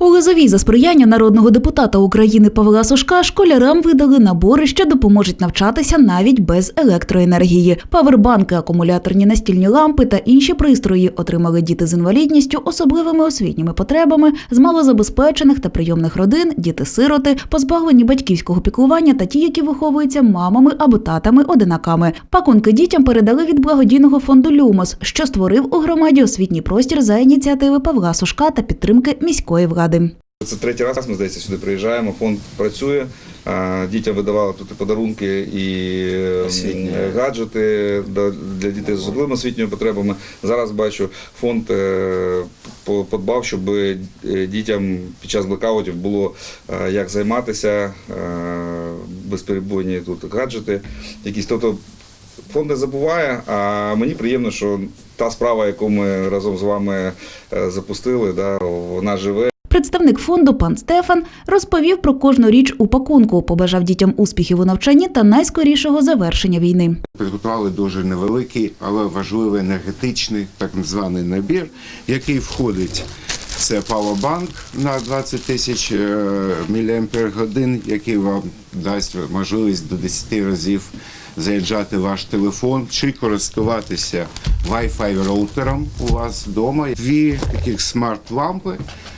У Лозовій за сприяння народного депутата України Павла Сушка школярам видали набори, що допоможуть навчатися навіть без електроенергії. Павербанки, акумуляторні настільні лампи та інші пристрої отримали діти з інвалідністю, особливими освітніми потребами, з малозабезпечених та прийомних родин, діти-сироти, позбавлені батьківського піклування та ті, які виховуються мамами або татами-одинаками. Пакунки дітям передали від благодійного фонду Люмос, що створив у громаді освітній простір за ініціативи Павла Сушка та підтримки міської влади. Це третій раз ми здається сюди приїжджаємо. Фонд працює. Дітям видавали тут і подарунки і Освітні. е, гаджети для- дітей з особливими освітніми потребами. Зараз бачу, фонд е, подбав, щоб е, дітям під час блекаутів було е, як займатися безперебойні тут гаджети. Якісь тобто фонд не забуває. А мені приємно, що та справа, яку ми разом з вами запустили, да, вона живе. Представник фонду пан Стефан розповів про кожну річ у пакунку, побажав дітям успіхів у навчанні та найскорішого завершення війни. Підготували дуже невеликий, але важливий енергетичний так званий набір, який входить. Це павербанк на 20 тисяч мАч, який вам дасть можливість до 10 разів заряджати ваш телефон чи користуватися Wi-Fi роутером у вас вдома. Дві таких смарт-лампи,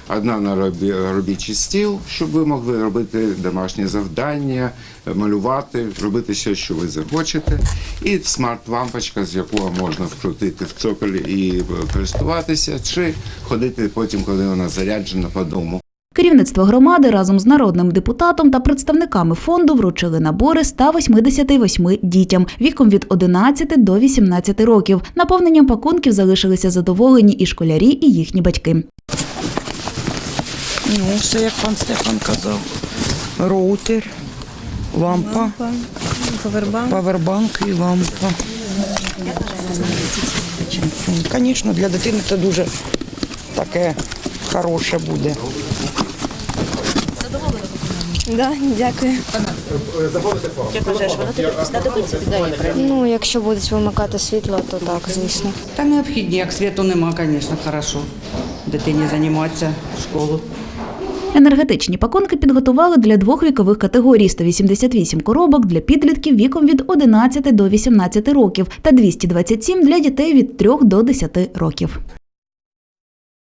одна на робі- робочий стіл, щоб ви могли робити домашні завдання, малювати, робити все, що ви захочете. І смарт-лампочка, з якого можна вкрутити в цоколь і користуватися, чи ходити потім, коли вона заряджена по дому. Керівництво громади разом з народним депутатом та представниками фонду вручили набори 188 дітям віком від 11 до 18 років. Наповненням пакунків залишилися задоволені і школярі, і їхні батьки. Ну, все як пан Стефан казав. Роутер, лампа, Повербанк. павербанк і лампа. Звісно, для дитини це дуже таке хороше буде. Да, дякую. Ну, якщо будуть вимикати світло, то так, звісно. Та необхідні, як світу нема, звісно, хорошо. Дитині займатися в школу. Енергетичні пакунки підготували для двох вікових категорій: 188 коробок для підлітків віком від 11 до 18 років та 227 для дітей від 3 до 10 років.